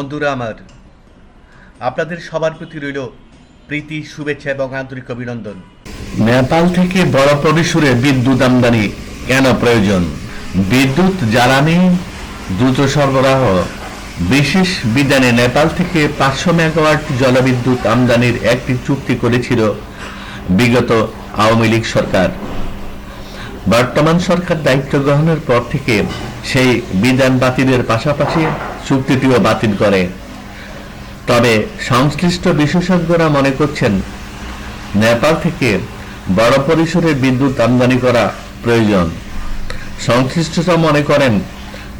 বন্ধুরা আমার, আপনাদের সবার প্রতি রইল প্রীতি, শুভেচ্ছা এবং আন্তরিক অভিনন্দন। নেপাল থেকে বড় পরিসরে বিদ্যুৎ আমদানি কেন প্রয়োজন? বিদ্যুৎ জ্বালানি, দ্রুত সরবরাহ, বিশেষ বিধানে নেপাল থেকে পাঁচশো মেগাওয়াট জলবিদ্যুৎ আমদানির একটি চুক্তি করেছিল বিগত আওয়ামী লীগ সরকার। বর্তমান সরকার দায়িত্ব গ্রহণের পর থেকে সেই বিধান বাতিলের পাশাপাশি চুক্তিটিও বাতিল করে। তবে সংশ্লিষ্ট বিশেষজ্ঞরা মনে করছেন, নেপাল থেকে বড় পরিসরে বিদ্যুৎ আমদানি করা প্রয়োজন। সংশ্লিষ্টরা মনে করেন,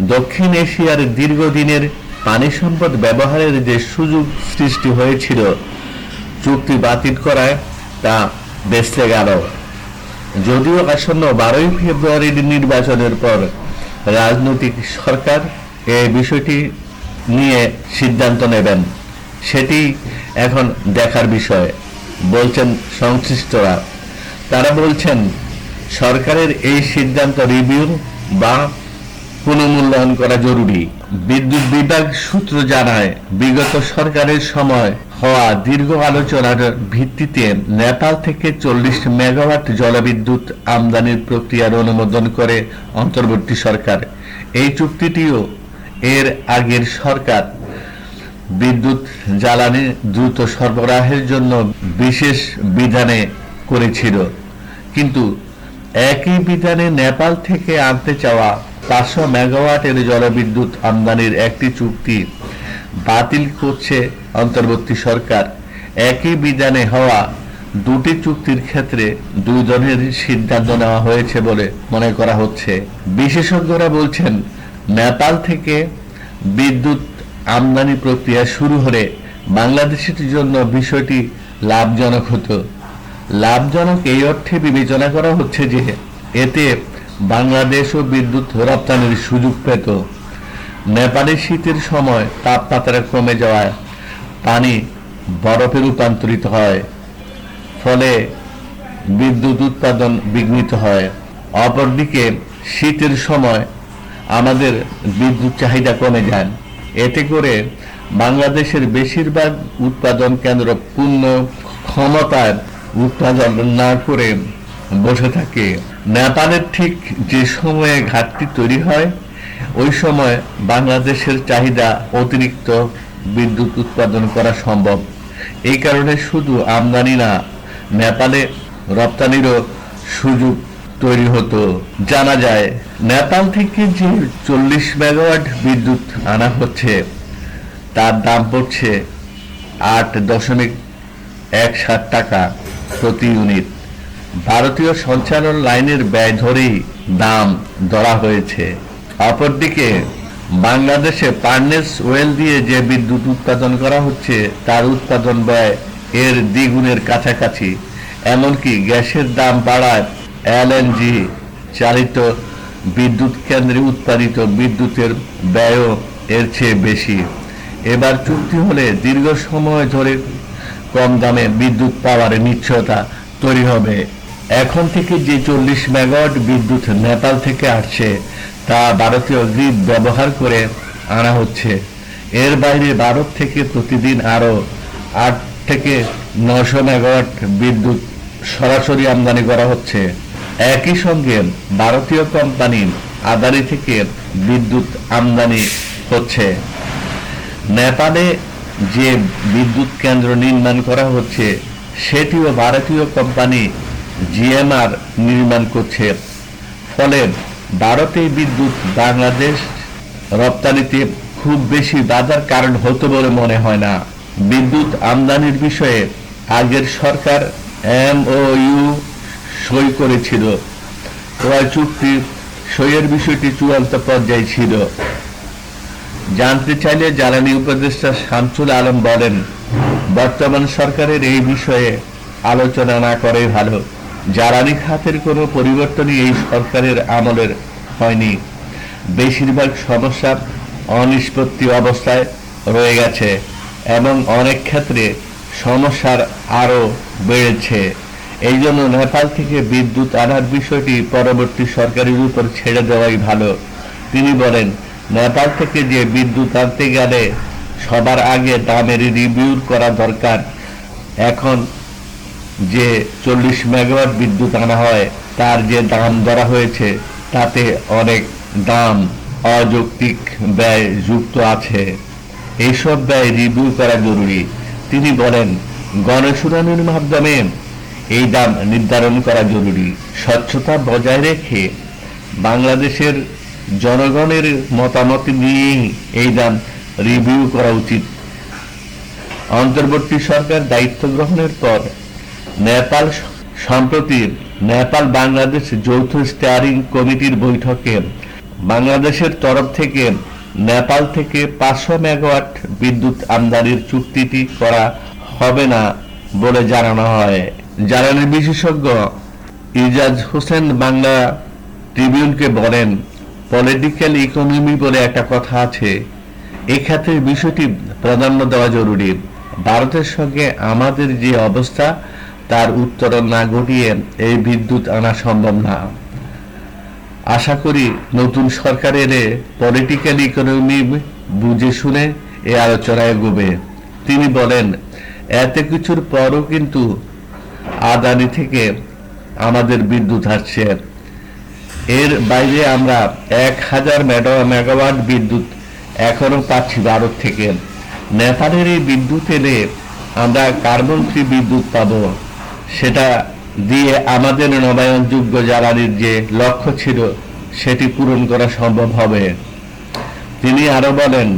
দক্ষিণ এশিয়ার দীর্ঘদিনের পানি সম্পদ ব্যবহারের যে সুযোগ সৃষ্টি হয়েছিল, চুক্তি বাতিল করায় তা বেঁচে গেল। যদিও আসন্ন বারোই ফেব্রুয়ারির নির্বাচনের পর রাজনৈতিক সরকার এ বিষয়টি নিয়ে সিদ্ধান্ত নেবেন, সেটি এখন দেখার বিষয়, বলছেন সংশ্লিষ্টরা। তারা বলছেন, সরকারের এই সিদ্ধান্ত রিভিউ বা পুনঃমূল্যায়ন করা জরুরি। বিদ্যুৎ বিভাগ সূত্র জানায়, বিগত সরকারের সময় হওয়া দীর্ঘ আলোচনার ভিত্তিতে নেপাল থেকে চল্লিশ মেগাওয়াট জলবিদ্যুৎ আমদানির প্রক্রিয়ার অনুমোদন করে অন্তর্বর্তী সরকার। এই চুক্তিটিও এর আগের সরকার। বিদ্যুৎ জ্বালানি দ্রুত সরবরাহের জন্য বিশেষ বিধানে করেছিল। কিন্তু একই বিধানে নেপাল থেকে আনতে চাওয়া পাঁচশো মেগাওয়াটের জলবিদ্যুৎ আমদানির একটি চুক্তি বাতিল করছে অন্তর্বর্তী সরকার। একই বিধানে হওয়া দুটি চুক্তির ক্ষেত্রে দুই দলের সিদ্ধান্ত নেওয়া হয়েছে বলে মনে করা হচ্ছে। বিশেষজ্ঞরা বলছেন, নেপাল থেকে বিদ্যুৎ আমদানি প্রক্রিয়া শুরু হলে বাংলাদেশের জন্য বিষয়টি লাভজনক হতো। লাভজনক এই অর্থে বিবেচনা করা হচ্ছে যে এতে বাংলাদেশও বিদ্যুৎ রপ্তানির সুযোগ পেত। নেপালে শীতের সময় তাপমাত্রা কমে যাওয়ায় পানি বরফে রূপান্তরিত হয়, ফলে বিদ্যুৎ উৎপাদন বিঘ্নিত হয়। অপরদিকে শীতের সময় আমাদের বিদ্যুৎ চাহিদা কমে যায়। এতে করে বাংলাদেশের বেশিরভাগ উৎপাদন কেন্দ্র পূর্ণ ক্ষমতার উৎপাদন না করে বসে থাকে। নেপালের ঠিক যে সময়ে ঘাটতি তৈরি হয়, ওই সময় বাংলাদেশের চাহিদা অতিরিক্ত বিদ্যুৎ উৎপাদন করা সম্ভব। এই কারণে শুধু আমদানি না, নেপালে রপ্তানিরও সুযোগ তৈরি হতো। জানা যায়, নেপাল থেকে যে চল্লিশ মেগাওয়াট বিদ্যুৎ আনা হচ্ছে, তার দাম পড়ছে আট দশমিক এক সাত টাকা প্রতি ইউনিট। ভারতীয় সঞ্চালন লাইনের ব্যয় ধরেই দাম ধরা হয়েছে। অপরদিকে, বাংলাদেশে পার্নেস ওয়েল দিয়ে যে বিদ্যুৎ উৎপাদন করা হচ্ছে, তার উৎপাদন ব্যয় এর দ্বিগুণের কাছাকাছি। এমনকি গ্যাসের দাম বাড়ায় এলএনজি চালিত বিদ্যুৎ কেন্দ্রে উৎপাদিত বিদ্যুতের ব্যয়ও এর চেয়ে বেশি। এবার চুক্তি হলে দীর্ঘ সময় ধরে কম দামে বিদ্যুৎ পাওয়ার নিশ্চয়তা তৈরি হবে। এখন থেকে যে চল্লিশ মেগাওয়াট বিদ্যুৎ নেপাল থেকে আসছে, তা ভারতীয় গ্রিড ব্যবহার করে আনা হচ্ছে। এর বাইরে ভারত থেকে প্রতিদিন আরও আট থেকে নশো মেগাওয়াট বিদ্যুৎ সরাসরি আমদানি করা হচ্ছে। একই সঙ্গে ভারতীয় কোম্পানি আদানি থেকে বিদ্যুৎ আমদানি হচ্ছে। নেপালে যে বিদ্যুৎ কেন্দ্র নির্মাণ করা হচ্ছে, সেটিও ভারতীয় কোম্পানি জিএমআর নির্মাণ করছে। ফলে ভারতে বিদ্যুৎ বাংলাদেশ রপ্তানিতে খুব বেশি বাধার কারণ হতো বলে মনে হয় না। বিদ্যুৎ আমদানির বিষয়ে আগের সরকার এমওইউ সই করেছিল। ক্রয় চুক্তি সইয়ের বিষয়টি চূড়ান্ত পর্যায়ে ছিল। জানতে চাইলে জ্বালানি উপদেষ্টা শামসুল আলম বলেন, বর্তমান সরকারের এই বিষয়ে আলোচনা না করাই ভালো। জ্বালানি খাতের কোনো পরিবর্তনই এই সরকারের আমলের হয়নি। বেশিরভাগ সমস্যা অনিষ্পত্তি অবস্থায় রয়ে গেছে এবং অনেক ক্ষেত্রে সমস্যার আরও বেড়েছে। এই জন্য নেপাল থেকে বিদ্যুৎ আনার বিষয়টি পরবর্তী সরকারের উপর ছেড়ে দেওয়াই ভালো। তিনি বলেন, নেপাল থেকে যে বিদ্যুৎ আনতে গেলে সবার আগে দামের রিভিউ করা দরকার। এখন যে চল্লিশ মেগাওয়াট বিদ্যুৎ আনা হয়, তার যে দাম ধরা হয়েছে, তাতে অনেক দাম অযৌক্তিক ব্যয় যুক্ত আছে। এইসব ব্যয় রিভিউ করা জরুরি। তিনি বলেন, গণশুনানির মাধ্যমে এই দাম নির্ধারণ করা জরুরি। স্বচ্ছতা বজায় রেখে বাংলাদেশের জনগণের মতামত নিয়েই এই দাম রিভিউ করা উচিত। অন্তর্বর্তী সরকার দায়িত্ব গ্রহণের পর নেপাল সম্প্রতি নেপাল বাংলাদেশ যৌথ স্টিয়ারিং কমিটির বৈঠকে বাংলাদেশের তরফ থেকে নেপাল থেকে পাঁচশো মেগাওয়াট বিদ্যুৎ আমদানির চুক্তিটি করা হবে না বলে জানানো হয়। জ্বালানি বিশেষজ্ঞ ইজাজ হোসেন বাংলা ট্রিবিউনকে বলেন, পলিটিক্যাল ইকোনমি বলে একটা কথা আছে। এক্ষেত্রে বিষয়টি প্রাধান্য দেওয়া জরুরি। ভারতের সঙ্গে আমাদের যে অবস্থা তার উত্তরণ না ঘটিয়ে এই বিদ্যুৎ আনা সম্ভব না। আশা করি নতুন সরকার এলে পলিটিক্যাল ইকোনমি বুঝে শুনে এই আলোচনায় গোবে তিনি বলেন, এত কিছুর পরও কিন্তু আদানি থেকে আমাদের বিদ্যুৎ আসছে। এর বাইরে আমরা এক হাজার মেগাওয়াট বিদ্যুৎ এখনও পাচ্ছি ভারত থেকে। নেপালের এই বিদ্যুৎ এলে আমরা কার্বন ফ্রি বিদ্যুৎ পাবো। সেটা দিয়ে আমাদের নবায়নযোগ্য জ্বালানির যে লক্ষ্য ছিল, সেটি পূরণ করা সম্ভব হবে। তিনি আরও বলেন,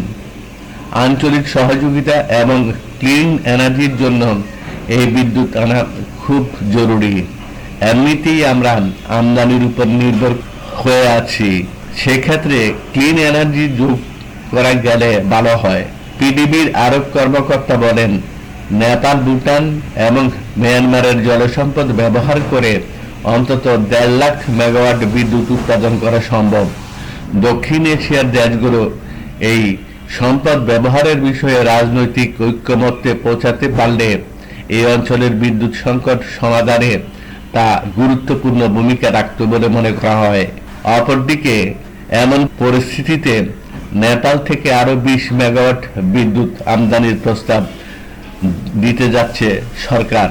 আঞ্চলিক সহযোগিতা এবং ক্লিন এনার্জির জন্য এই বিদ্যুৎ আনা খুব জরুরি। এমনিতেই আমরা আমদানির উপর নির্ভর হয়ে আছি। সেক্ষেত্রে ক্লিন এনার্জি যোগ করা গেলে ভালো হয়। পিডিবির আরব কর্মকর্তা বলেন নেপাল, ভুটান এবং মিয়ানমারের জলসম্পদ ব্যবহার করে অন্তত দেড় লাখ মেগাওয়াট বিদ্যুৎ উৎপাদন করা সম্ভব। দক্ষিণ এশিয়ার দেশগুলো এই সম্পদ ব্যবহারের বিষয়ে রাজনৈতিক ঐক্যমত্যে পৌঁছাতে পারলে এই অঞ্চলের বিদ্যুৎ সংকট সমাধানে তা গুরুত্বপূর্ণ ভূমিকা রাখত বলে মনে করা হয়। অপরদিকে, এমন পরিস্থিতিতে নেপাল থেকে আরও বিশ মেগাওয়াট বিদ্যুৎ আমদানির প্রস্তাব দিতে যাচ্ছে সরকার।